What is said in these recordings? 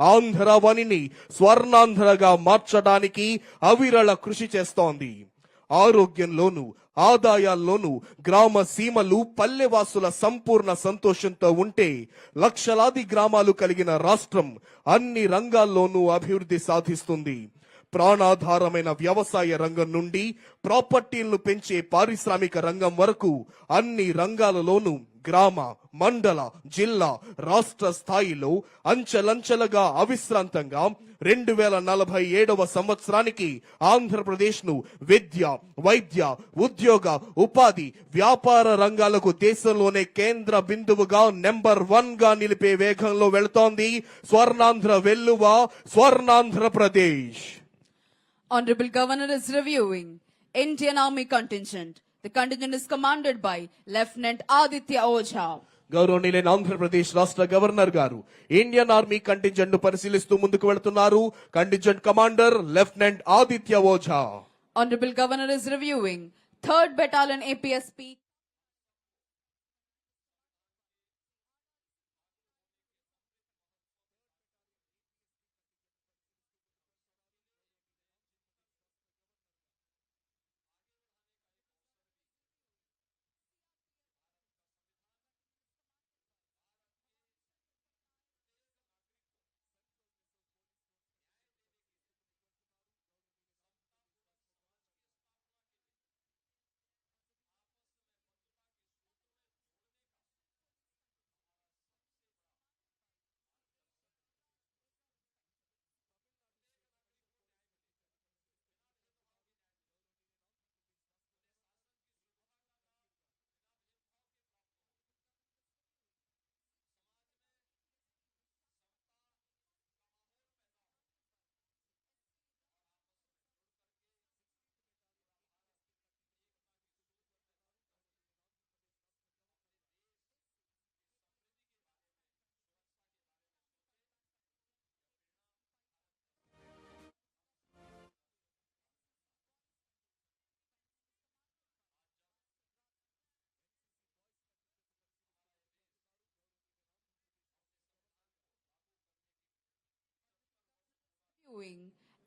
ఆంధ్రవనిని స్వర్ణాంధ్రగా మార్చడానికి అవిరళ కృషి చేస్తోంది. ఆరోగ్యంలోను ఆదాయాల్లోనూ గ్రామ సీమలు పల్లెవాసుల సంపూర్ణ సంతోషంతో ఉంటే లక్షలాది గ్రామాలు కలిగిన రాష్ట్రం అన్ని రంగాల్లోనూ అభివృద్ధి సాధిస్తుంది. ప్రాణాధారమైన వ్యవసాయ రంగం నుండి ప్రాపర్టీలను పెంచే పారిశ్రామిక రంగం వరకు అన్ని రంగాలలోనూ గ్రామ మండల జిల్లా రాష్ట్ర స్థాయిలో అంచెలంచెలుగా అవిశ్రాంతంగా రెండు వేల నలభై ఏడవ సంవత్సరానికి ఆంధ్రప్రదేశ్ను విద్య వైద్య ఉద్యోగ ఉపాధి వ్యాపార రంగాలకు దేశంలోనే కేంద్ర బిందువుగా నెంబర్ వన్గా నిలిపే వేగంలో వెళుతోంది Swarnandhra వెల్లువ Swarnandhra Pradesh. Honorable Governor is reviewing Indian Army contingent. The contingent is commanded by Lieutenant Aditya Ojha. గౌరవనీయులైన ఆంధ్రప్రదేశ్ రాష్ట్ర గవర్నర్ గారు ఇండియన్ ఆర్మీ కంటింజెంట్ను పరిశీలిస్తూ ముందుకు వెళుతున్నారు contingent commander lieutenant Aditya Ojha Honorable Governor is reviewing 3rd Battalion APSP.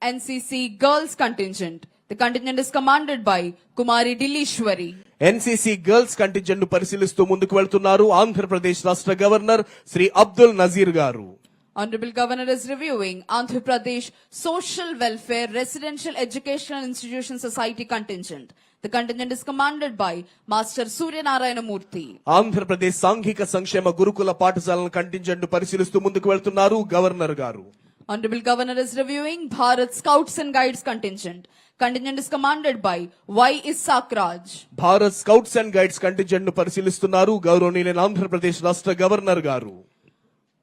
NCC Girls contingent. The contingent is commanded by Kumari Dilishwari. NCC girls కంటింజెంట్ను పరిశీలిస్తూ ముందుకు వెళ్తున్నారు ఆంధ్రప్రదేశ్ రాష్ట్ర గవర్నర్ శ్రీ అబ్దుల్ నజీర్ గారు Honorable Governor is reviewing Andhra Pradesh Social Welfare Residential Educational Institution Society contingent. The contingent is commanded by Master Surya Narayana Murthy. Andhra Pradesh సాంఘిక సంక్షేమ గురుకుల పాఠశాలల కంటింజెంట్ను పరిశీలిస్తూ ముందుకు వెళ్తున్నారు గవర్నర్ గారు Honorable Governor is reviewing Bharat Scouts and Guides contingent. Contingent is commanded by Y. Isak Raj. Bharat scouts and guides కంటింజెంట్ను పరిశీలిస్తున్నారు గౌరవనీయులైన ఆంధ్రప్రదేశ్ రాష్ట్ర గవర్నర్ గారు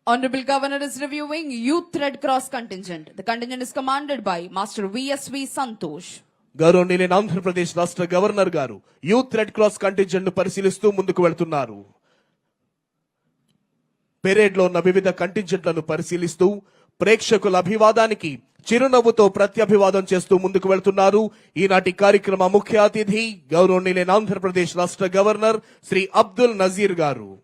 Honorable Governor is reviewing Youth Red Cross contingent. The contingent is commanded by Master VSV Santosh. గౌరవనీయులైన ఆంధ్రప్రదేశ్ రాష్ట్ర governor గారు youth red cross కంటింజెంట్ను పరిశీలిస్తూ ముందుకు వెళ్తున్నారు పెరేడ్లో ఉన్న వివిధ కంటింజెంట్లను పరిశీలిస్తూ ప్రేక్షకుల అభివాదానికి చిరునవ్వుతో ప్రత్యభివాదం చేస్తూ ముందుకు వెళ్తున్నారు. ఈనాటి కార్యక్రమ ముఖ్య అతిథి గౌరవనీయులైన ఆంధ్రప్రదేశ్ రాష్ట్ర గవర్నర్ శ్రీ అబ్దుల్ నజీర్ గారు.